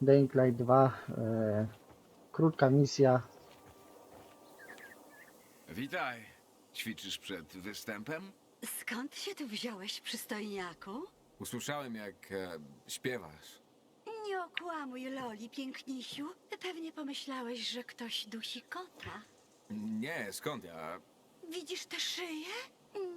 Dying Light 2. E, krótka misja. Witaj. Ćwiczysz przed występem? Skąd się tu wziąłeś, przystojniaku? Usłyszałem, jak e, śpiewasz. Nie okłamuj, Loli, pięknisiu. Pewnie pomyślałeś, że ktoś dusi kota. Nie, skąd ja? Widzisz tę szyję?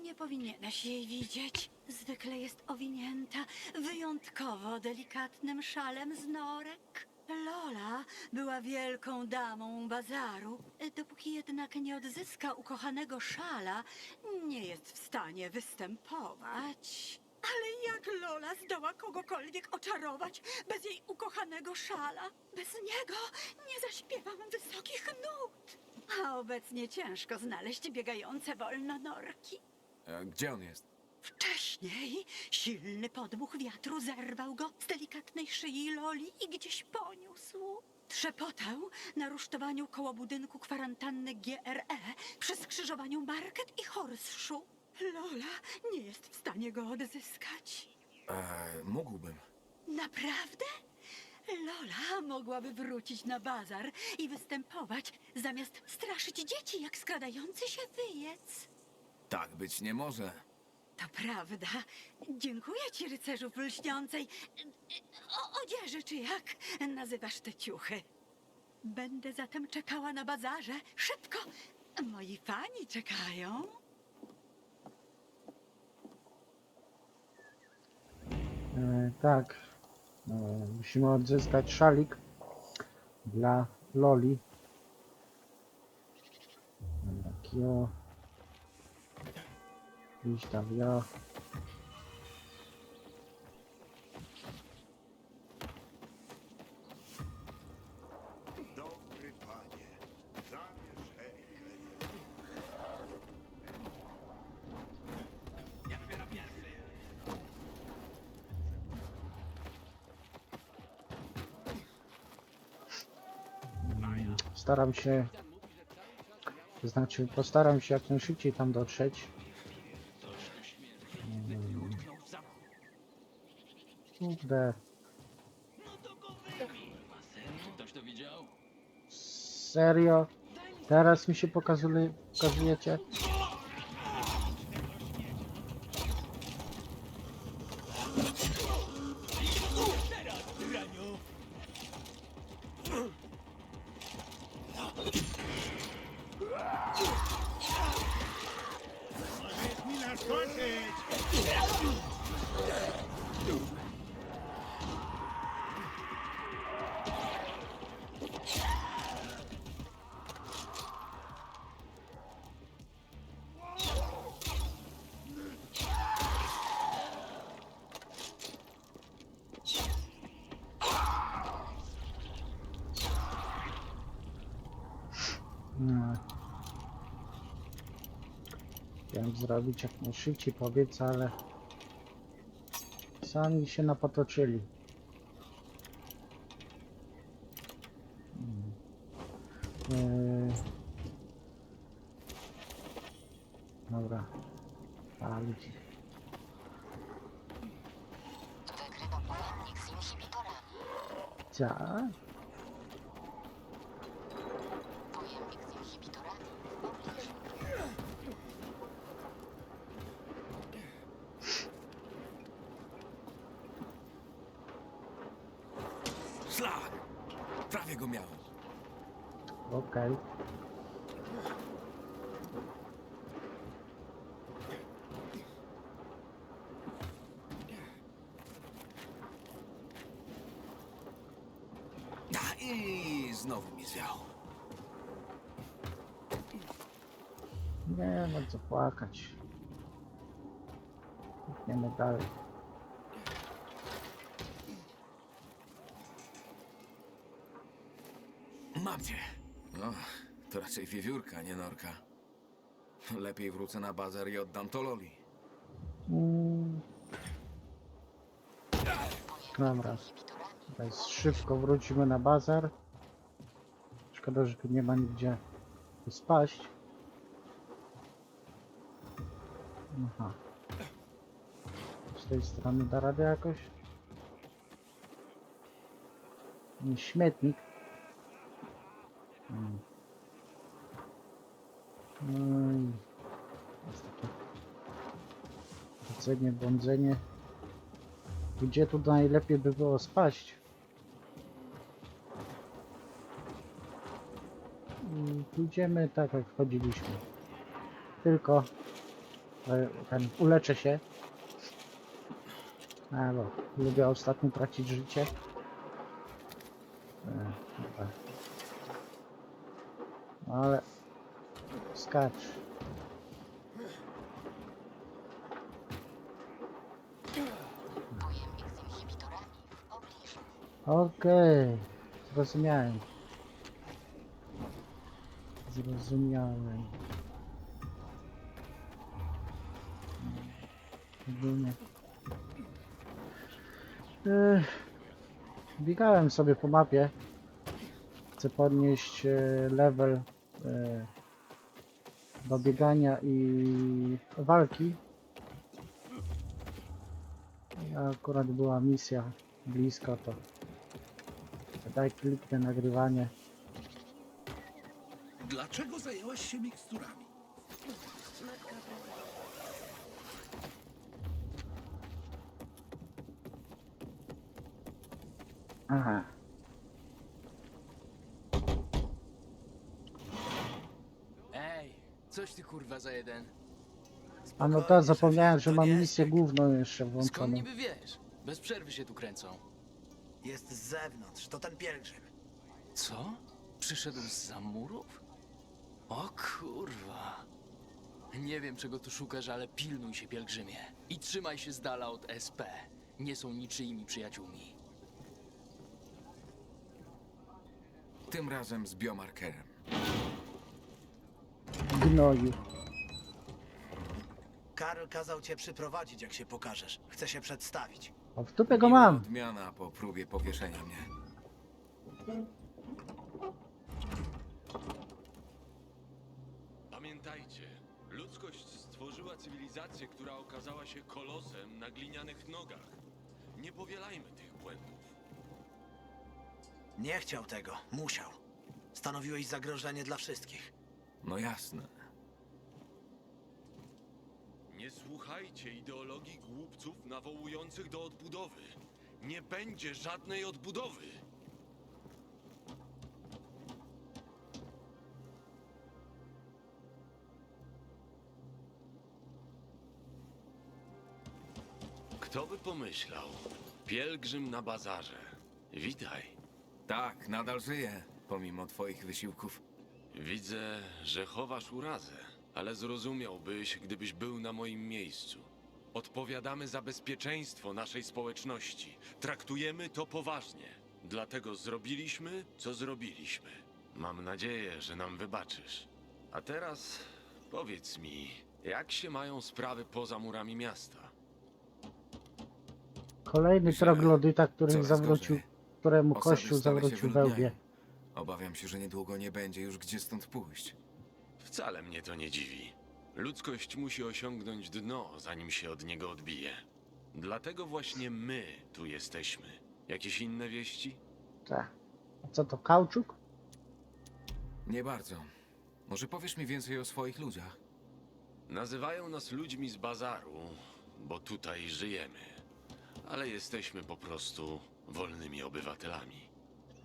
Nie powinieneś jej widzieć. Zwykle jest owinięta wyjątkowo delikatnym szalem z norek. Lola była wielką damą bazaru. Dopóki jednak nie odzyska ukochanego szala, nie jest w stanie występować. Ale jak Lola zdoła kogokolwiek oczarować bez jej ukochanego szala? Bez niego nie zaśpiewam wysokich nut. A obecnie ciężko znaleźć biegające wolno norki. E, Gdzie on jest? Wcześniej silny podmuch wiatru zerwał go z delikatnej szyi Loli i gdzieś poniósł. Trzepotał na rusztowaniu koło budynku kwarantanny GRE przy skrzyżowaniu Market i Horseshoe. Lola nie jest w stanie go odzyskać. E, mógłbym. Naprawdę? Lola mogłaby wrócić na bazar i występować, zamiast straszyć dzieci jak skradający się wyjec. Tak być nie może. To prawda. Dziękuję ci, rycerzu w lśniącej o, odzieży, czy jak nazywasz te ciuchy. Będę zatem czekała na bazarze. Szybko! Moi fani czekają. E, tak. E, musimy odzyskać szalik dla Loli. Dobra, Kio. Iść tam ja. Dobry panie, zabierz Erika. Staram się. To znaczy, postaram się jak najszybciej tam dotrzeć. Kurde. Serio? Teraz mi się pokazuje, pokazujecie? Chciałem zrobić jak najszybciej powiedz, ale sami się napotoczyli. Eee. Dobra. Palić. Wykryto pojemnik z inhibitorami. Tak? Pojemnik z inhibitorami w pobliżu. Szlak! Prawie go miałem. Okej. A, I znowu mi zwiał. Nie ma co płakać. Idziemy dalej. Mam cię. No, to raczej wiewiórka, nie norka. Lepiej wrócę na bazar i oddam to Loli. Mm. Dobra. Teraz szybko wrócimy na bazar. Szkoda, że tu nie ma nigdzie spaść. Aha. Z tej strony da radę jakoś? śmietnik. I jest takie chodzenie, błądzenie. Gdzie tu najlepiej by było spaść? I Pójdziemy tak jak wchodziliśmy. Tylko e, ten uleczę się. A, bo lubię ostatnio tracić życie. E, ale skacz. Okej, zrozumiałem. Zrozumiałem. Ogólnie. Ech, Biegałem sobie po mapie. Chcę podnieść e, level e, do biegania i walki. Akurat była misja blisko, to Daj kliknę nagrywanie. Dlaczego zajęłaś się miksturami? Aha. Coś ty kurwa za jeden. A no tak, zapomniałem, że mam misję główną jeszcze Skąd włączoną. niby wiesz? Bez przerwy się tu kręcą. Jest z zewnątrz, to ten pielgrzym. Co? Przyszedł z murów? O kurwa. Nie wiem czego tu szukasz, ale pilnuj się pielgrzymie. I trzymaj się z dala od SP. Nie są niczyimi przyjaciółmi. Tym razem z biomarkerem. Gnoju. Karl kazał cię przyprowadzić, jak się pokażesz. Chce się przedstawić. O, w dupie go mam. odmiana po próbie powieszenia mnie. Pamiętajcie, ludzkość stworzyła cywilizację, która okazała się kolosem na glinianych nogach. Nie powielajmy tych błędów. Nie chciał tego, musiał. Stanowiłeś zagrożenie dla wszystkich. No jasne. Nie słuchajcie ideologii głupców nawołujących do odbudowy. Nie będzie żadnej odbudowy. Kto by pomyślał? Pielgrzym na bazarze. Witaj. Tak, nadal żyję, pomimo twoich wysiłków. Widzę, że chowasz urazę, ale zrozumiałbyś, gdybyś był na moim miejscu. Odpowiadamy za bezpieczeństwo naszej społeczności. Traktujemy to poważnie. Dlatego zrobiliśmy, co zrobiliśmy. Mam nadzieję, że nam wybaczysz. A teraz powiedz mi, jak się mają sprawy poza murami miasta? Kolejny troglodyta, który coraz zawrócił, gorzej. któremu Osady kościół stale się zawrócił wyludniają. wełbie. Obawiam się, że niedługo nie będzie już gdzie stąd pójść. Wcale mnie to nie dziwi. Ludzkość musi osiągnąć dno, zanim się od niego odbije. Dlatego właśnie my tu jesteśmy. Jakieś inne wieści? Tak. A co to, kauczuk? Nie bardzo. Może powiesz mi więcej o swoich ludziach? Nazywają nas ludźmi z bazaru, bo tutaj żyjemy. Ale jesteśmy po prostu wolnymi obywatelami.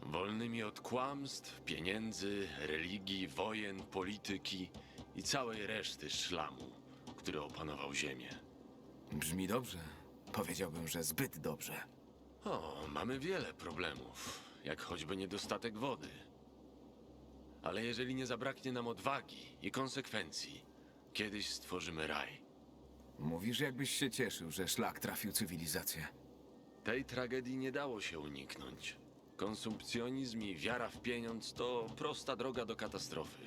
Wolnymi od kłamstw, pieniędzy, religii, wojen, polityki i całej reszty szlamu, który opanował ziemię. Brzmi dobrze. Powiedziałbym, że zbyt dobrze. O, mamy wiele problemów, jak choćby niedostatek wody. Ale jeżeli nie zabraknie nam odwagi i konsekwencji, kiedyś stworzymy raj. Mówisz, jakbyś się cieszył, że szlak trafił cywilizację. Tej tragedii nie dało się uniknąć. Konsumpcjonizm i wiara w pieniądz to prosta droga do katastrofy.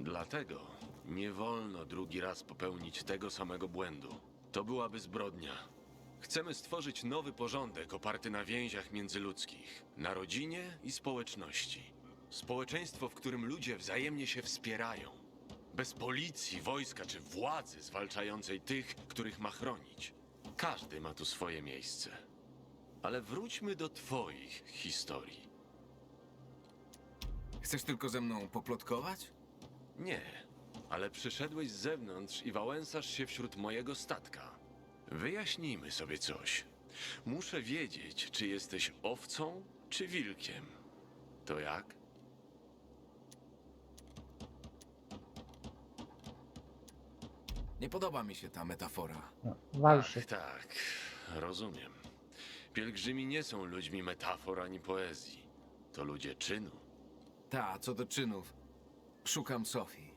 Dlatego nie wolno drugi raz popełnić tego samego błędu. To byłaby zbrodnia. Chcemy stworzyć nowy porządek oparty na więziach międzyludzkich, na rodzinie i społeczności. Społeczeństwo, w którym ludzie wzajemnie się wspierają. Bez policji, wojska czy władzy zwalczającej tych, których ma chronić. Każdy ma tu swoje miejsce. Ale wróćmy do Twoich historii. Chcesz tylko ze mną poplotkować? Nie, ale przyszedłeś z zewnątrz i wałęsasz się wśród mojego statka. Wyjaśnijmy sobie coś. Muszę wiedzieć, czy jesteś owcą, czy wilkiem. To jak? Nie podoba mi się ta metafora. No, wal się. Ach, tak, rozumiem. Pielgrzymi nie są ludźmi metafor ani poezji. To ludzie czynu. Ta, co do czynów. Szukam Sofii.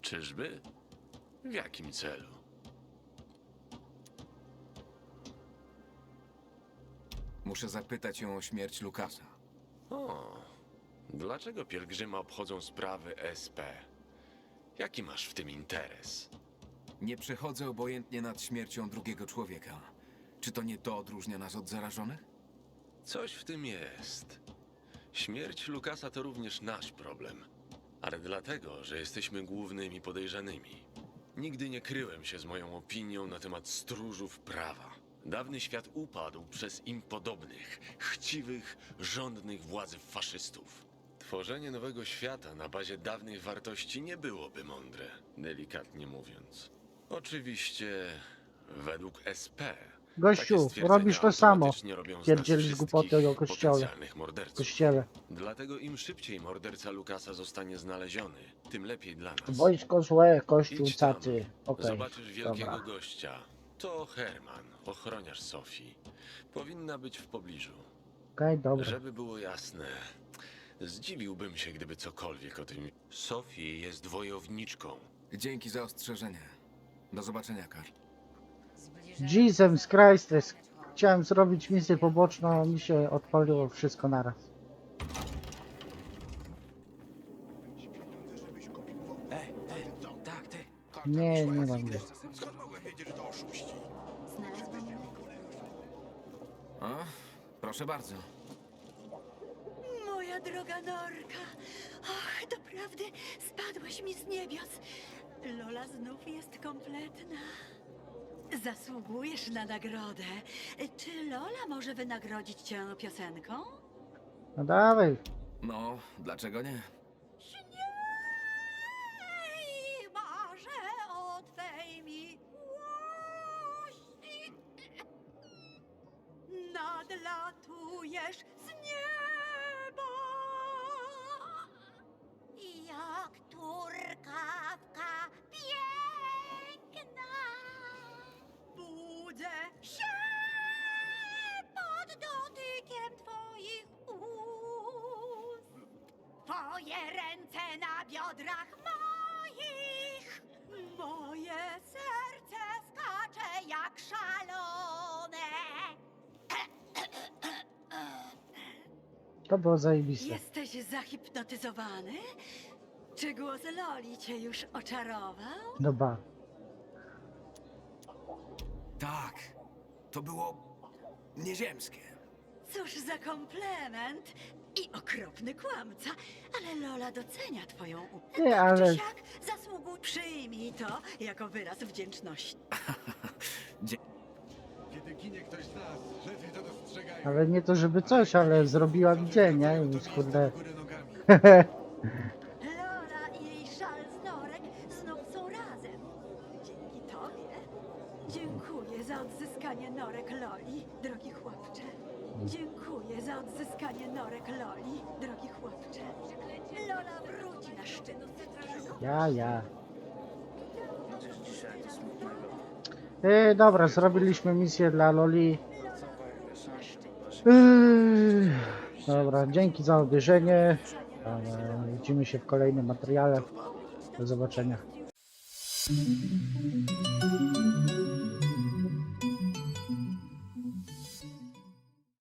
Czyżby? W jakim celu? Muszę zapytać ją o śmierć Lukasa. O, dlaczego pielgrzyma obchodzą sprawy SP? Jaki masz w tym interes? Nie przechodzę obojętnie nad śmiercią drugiego człowieka. Czy to nie to odróżnia nas od zarażonych? Coś w tym jest. Śmierć Lukasa to również nasz problem. Ale dlatego, że jesteśmy głównymi podejrzanymi. Nigdy nie kryłem się z moją opinią na temat stróżów prawa. Dawny świat upadł przez im podobnych, chciwych, żądnych władzy faszystów. Tworzenie nowego świata na bazie dawnych wartości nie byłoby mądre, delikatnie mówiąc. Oczywiście, według SP. Gościu, takie robisz to samo. automatycznie robią z nas Pierdzielisz wszystkich głupoty o kościole. potencjalnych morderców. Kościele. Dlatego im szybciej morderca Lukasa zostanie znaleziony, tym lepiej dla nas. Wojsko złe, kościół Idź tam. cacy. Okej, Zobaczysz wielkiego dobra. gościa. To Herman, ochroniarz Sofii. Powinna być w pobliżu. Okej, dobra. Żeby było jasne, zdziwiłbym się, gdyby cokolwiek o tym... Sofii jest wojowniczką. Dzięki za ostrzeżenie. Do zobaczenia, Karl. Jesus Christ, chciałem zrobić misję poboczną, a mi się odpaliło wszystko naraz. Nie, nie mam go. Skąd mogłem wiedzieć, że to oszuści? Znalazłam mleko. O, proszę bardzo. Moja droga Norka, och, doprawdy spadłaś mi z niebios. Lola znów jest kompletna. Zasługujesz na nagrodę. Czy Lola może wynagrodzić cię piosenką? No dawaj. No, dlaczego nie? Śniej marzę o twej miłości. Nadlatujesz z nieba. Twoje ręce na biodrach moich. Moje serce skacze jak szalone. To było zajebiste. Jesteś zahipnotyzowany? Czy głos Loli cię już oczarował? Dobra. Tak, to było nieziemskie. Cóż za komplement i okropny kłamca, ale Lola docenia twoją upę. Nie, ale- Siak zasługuj, przyjmij to jako wyraz wdzięczności. Kiedy ginie ktoś z nas, lepiej to dostrzegają. Ale nie to żeby coś, ale zrobiła mi dzień, nie? Więc kurde. Nogami. Ja, ja. E, dobra, zrobiliśmy misję dla Loli. Yy, dobra, dzięki za obejrzenie. E, widzimy się w kolejnym materiale. Do zobaczenia.